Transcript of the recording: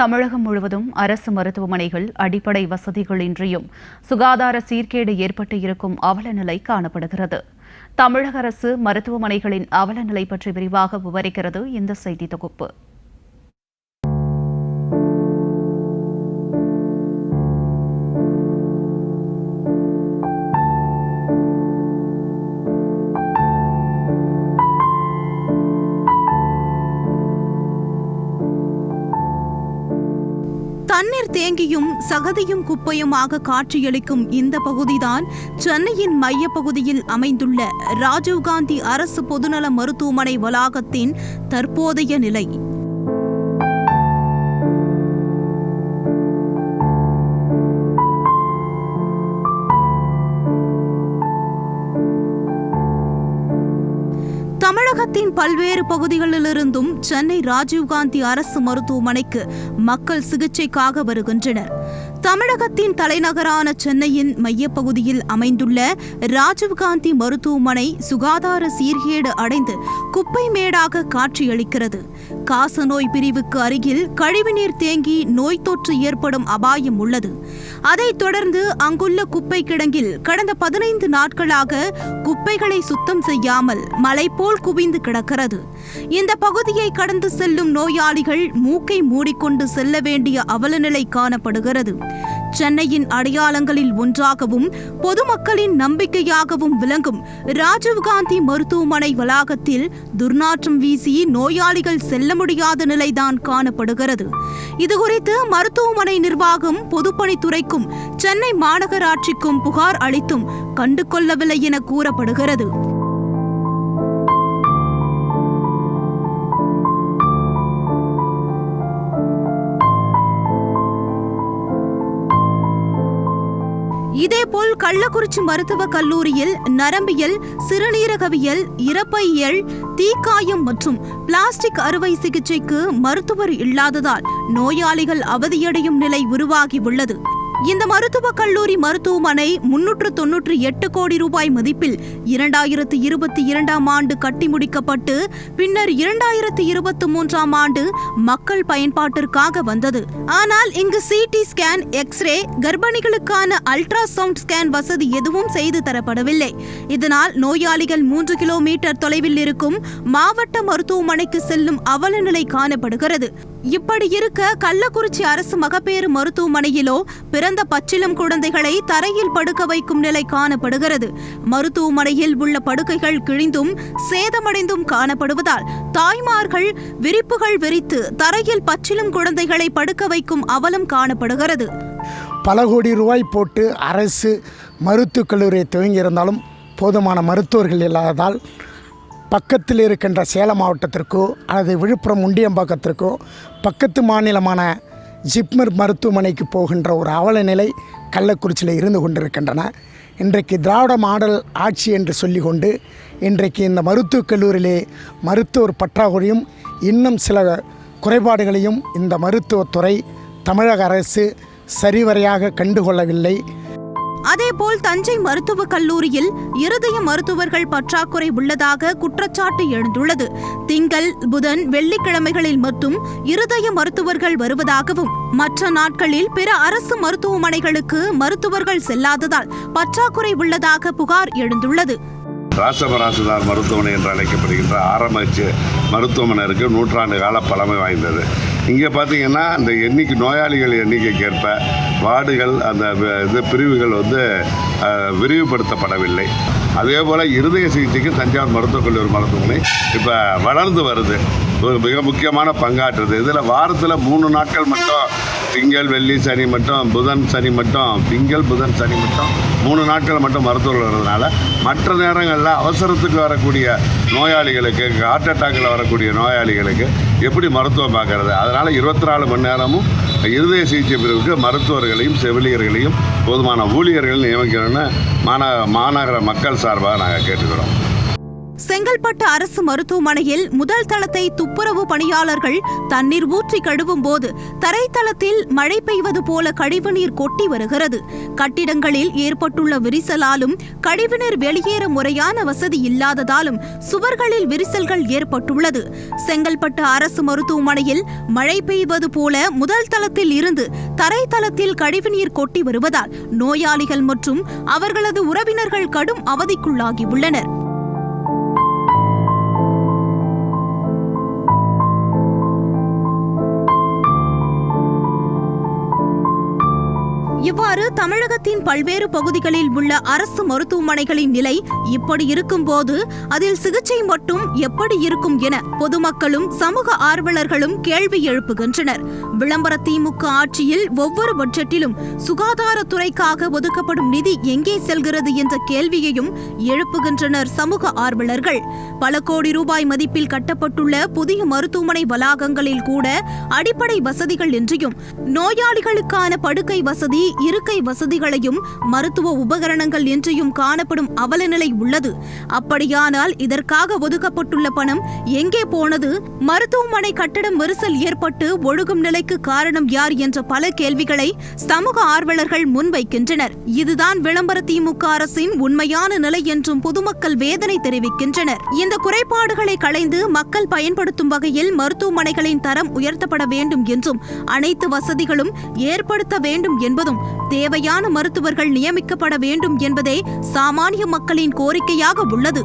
தமிழகம் முழுவதும் அரசு மருத்துவமனைகள் அடிப்படை வசதிகளின்றியும் சுகாதார சீர்கேடு ஏற்பட்டு இருக்கும் அவல நிலை காணப்படுகிறது. தமிழக அரசு மருத்துவமனைகளின் அவல நிலை பற்றி விரிவாக விவரிக்கிறது இந்த செய்தி தொகுப்பு. தண்ணீர் தேங்கியும் சகதியும் குப்பையுமாக காட்சியளிக்கும் இந்த பகுதிதான் சென்னையின் மையப்பகுதியில் அமைந்துள்ள ராஜீவ்காந்தி அரசு பொதுநல மருத்துவமனை வளாகத்தின் தற்போதைய நிலை. தமிழகத்தின் பல்வேறு பகுதிகளிலிருந்தும் சென்னை ராஜீவ்காந்தி அரசு மருத்துவமனைக்கு மக்கள் சிகிச்சைக்காக வருகின்றனர். தமிழகத்தின் தலைநகரான சென்னையின் மையப்பகுதியில் அமைந்துள்ள ராஜீவ்காந்தி மருத்துவமனை சுகாதார சீர்கேடு அடைந்து குப்பை மேடாக காட்சியளிக்கிறது. காசநோய் பிரிவுக்கு அருகில் கழிவுநீர் தேங்கி நோய் தொற்று ஏற்படும் அபாயம் உள்ளது. அதைத் தொடர்ந்து அங்குள்ள குப்பை கிடங்கில் கடந்த பதினைந்து நாட்களாக குப்பைகளை சுத்தம் செய்யாமல் மலை போல் போல் குவிந்து கிடக்கிறது. இந்த பகுதியை கடந்து செல்லும் நோயாளிகள் மூக்கை மூடிக்கொண்டு செல்ல வேண்டிய அவலநிலை காணப்படுகிறது. சென்னையின் அடையாளங்களில் ஒன்றாகவும் பொதுமக்களின் நம்பிக்கையாகவும் விளங்கும் ராஜீவ்காந்தி மருத்துவமனை வளாகத்தில் துர்நாற்றம் வீசி நோயாளிகள் செல்ல முடியாத நிலைதான் காணப்படுகிறது. இதுகுறித்து மருத்துவமனை நிர்வாகம் பொதுப்பணித்துறைக்கும் சென்னை மாநகராட்சிக்கும் புகார் அளித்தும் கண்டுகொள்ளவில்லை என கூறப்படுகிறது. இதேபோல் கள்ளக்குறிச்சி மருத்துவக் கல்லூரியில் நரம்பியல் சிறுநீரகவியல் இறப்பையியல் தீக்காயம் மற்றும் பிளாஸ்டிக் அறுவை சிகிச்சைக்கு மருத்துவர் இல்லாததால் நோயாளிகள் அவதியடையும் நிலை உருவாகியுள்ளது. இந்த மருத்துவக் கல்லூரி மருத்துவமனை முன்னூற்று தொன்னூற்றி எட்டு கோடி ரூபாய் மதிப்பில் இரண்டாயிரத்து இருபத்தி இரண்டாம் ஆண்டு கட்டி முடிக்கப்பட்டு பின்னர் இரண்டாயிரத்து இருபத்தி மூன்றாம் ஆண்டு மக்கள் பயன்பாட்டிற்காக வந்தது. ஆனால் இங்கு சிடி ஸ்கேன் எக்ஸ்ரே கர்ப்பிணிகளுக்கான அல்ட்ராசவுண்ட் ஸ்கேன் வசதி எதுவும் செய்து தரப்படவில்லை. இதனால் நோயாளிகள் மூன்று கிலோமீட்டர் தொலைவில் இருக்கும் மாவட்ட மருத்துவமனைக்கு செல்லும் அவலநிலை காணப்படுகிறது. இப்படி இருக்க கள்ளக்குறிச்சி அரசு மகப்பேறு மருத்துவமனையிலோ பிறந்த பச்சிலும் குழந்தைகளை தரையில் படுக்க வைக்கும் நிலை காணப்படுகிறது. மருத்துவமனையில் உள்ள படுக்கைகள் கிழிந்தும் சேதமடைந்தும் காணப்படுவதால் தாய்மார்கள் விரிப்புகள் விரித்து தரையில் பச்சிலும் குழந்தைகளை படுக்க வைக்கும் அவலம் காணப்படுகிறது. பல கோடி ரூபாய் போட்டு அரசு மருத்துவக் கல்லூரியை துவங்கியிருந்தாலும் போதுமான மருத்துவர்கள் இல்லாததால் பக்கத்தில் இருக்கின்ற சேலம் மாவட்டத்திற்கோ அல்லது விழுப்புரம் முண்டியம்பாக்கத்திற்கோ பக்கத்து மாநிலமான ஜிப்மர் மருத்துவமனைக்கு போகின்ற ஒரு அவல நிலை கள்ளக்குறிச்சியில் இருந்து கொண்டிருக்கின்றன. இன்றைக்கு திராவிட மாடல் ஆட்சி என்று சொல்லிக்கொண்டு இன்றைக்கு இந்த மருத்துவக் கல்லூரியிலே மருத்துவர் பற்றாக்குறையும் இன்னும் சில குறைபாடுகளையும் இந்த மருத்துவத்துறை தமிழக அரசு சரிவரையாக கண்டுகொள்ளவில்லை. அதேபோல் தஞ்சை மருத்துவக் கல்லூரியில் இருதய மருத்துவர்கள் பற்றாக்குறை உள்ளதாக குற்றச்சாட்டு எழுந்துள்ளது. திங்கள் புதன் வெள்ளிக்கிழமைகளில் மட்டும் இருதய மருத்துவர்கள் வருவதாகவும் மற்ற நாட்களில் பிற அரசு மருத்துவமனைகளுக்கு மருத்துவர்கள் செல்லாததால் பற்றாக்குறை உள்ளதாக புகார் எழுந்துள்ளது. ராசபராசுதார் மருத்துவமனை என்று அழைக்கப்படுகின்ற ஆரம்பிச்சு மருத்துவமனை இருக்கு. நூற்றாண்டு கால பழமை வாய்ந்தது. இங்கே பார்த்தீங்கன்னா அந்த எண்ணிக்கை நோயாளிகள் எண்ணிக்கைக்கேற்ப வார்டுகள் அந்த இது பிரிவுகள் வந்து விரிவுபடுத்தப்படவில்லை. அதே போல் இருதய சிகிச்சைக்கு தஞ்சாவூர் மருத்துவக் கல்லூரி மருத்துவமனை இப்போ வளர்ந்து வருது. ஒரு மிக முக்கியமான பங்காற்றுது. இதில் வாரத்தில் மூணு நாட்கள் மட்டும் திங்கள் வெள்ளி சனி மட்டும் புதன் சனி மட்டும் திங்கள் புதன் சனி மட்டும் மூணு நாட்கள் மட்டும் மருத்துவர்கள் வர்றதுனால மற்ற நேரங்களில் அவசரத்துக்கு வரக்கூடிய நோயாளிகளுக்கு ஹார்ட் அட்டாக்கில் வரக்கூடிய நோயாளிகளுக்கு எப்படி மருத்துவம் பார்க்கறது? அதனால் இருபத்தி நாலு மணி நேரமும் இருதய சிகிச்சை பிரிவுக்கு மருத்துவர்களையும் செவிலியர்களையும் போதுமான ஊழியர்கள் நியமிக்கணும்னு மாநகர மாநகர மக்கள் சார்பாக நாங்கள் கேட்டுக்கிறோம். செங்கல்பட்டு அரசு மருத்துவமனையில் முதல் தளத்தை துப்புரவு பணியாளர்கள் தண்ணீர் ஊற்றி கழுவும் போது தரைத்தளத்தில் மழை பெய்வது போல கழிவுநீர் கொட்டி வருகிறது. கட்டிடங்களில் ஏற்பட்டுள்ள விரிசலாலும் கழிவுநீர் வெளியேற முறையான வசதி இல்லாததாலும் சுவர்களில் விரிசல்கள் ஏற்பட்டுள்ளது. செங்கல்பட்டு அரசு மருத்துவமனையில் மழை பெய்வது போல முதல் தளத்தில் இருந்து தரைத்தளத்தில் கழிவுநீர் கொட்டி வருவதால் நோயாளிகள் மற்றும் அவர்களது உறவினர்கள் கடும் அவதிக்குள்ளாகியுள்ளனர். தமிழகத்தின் பல்வேறு பகுதிகளில் உள்ள அரசு மருத்துவமனைகளின் நிலை இப்படி இருக்கும்போது அதில் சிகிச்சை மட்டும் எப்படி இருக்கும் என பொதுமக்களும் சமூக ஆர்வலர்களும் கேள்வி எழுப்புகின்றனர். விளம்பர திமுக ஆட்சியில் ஒவ்வொரு பட்ஜெட்டிலும் சுகாதாரத்துறைக்காக ஒதுக்கப்படும் நிதி எங்கே செல்கிறது என்ற கேள்வியையும் எழுப்புகின்றனர் சமூக ஆர்வலர்கள். பல கோடி ரூபாய் மதிப்பில் கட்டப்பட்டுள்ள புதிய மருத்துவமனை வளாகங்களில் கூட அடிப்படை வசதிகள் இன்றியும் நோயாளிகளுக்கான படுக்கை வசதி இருக்கை வசதிகளையும் மருத்துவ உபகரணங்கள் இன்றியும் காணப்படும் அவலநிலை உள்ளது. அப்படியானால் இதற்காக ஒதுக்கப்பட்டுள்ள பணம் எங்கே போனது? மருத்துவமனை கட்டடம் விரிசல் ஏற்பட்டு ஒழுகும் நிலைக்கு காரணம் யார் என்ற பல கேள்விகளை சமூக ஆர்வலர்கள் முன்வைக்கின்றனர். இதுதான் விளம்பர திமுக அரசின் உண்மையான நிலை என்றும் பொதுமக்கள் வேதனை தெரிவிக்கின்றனர். இந்த குறைபாடுகளை களைந்து மக்கள் பயன்படுத்தும் வகையில் மருத்துவமனைகளின் தரம் உயர்த்தப்பட வேண்டும் என்றும் அனைத்து வசதிகளும் ஏற்படுத்த வேண்டும் என்பதும் தேவை தேவையான மருத்துவர்கள் நியமிக்கப்பட வேண்டும் என்பதே சாமானிய மக்களின் கோரிக்கையாக உள்ளது.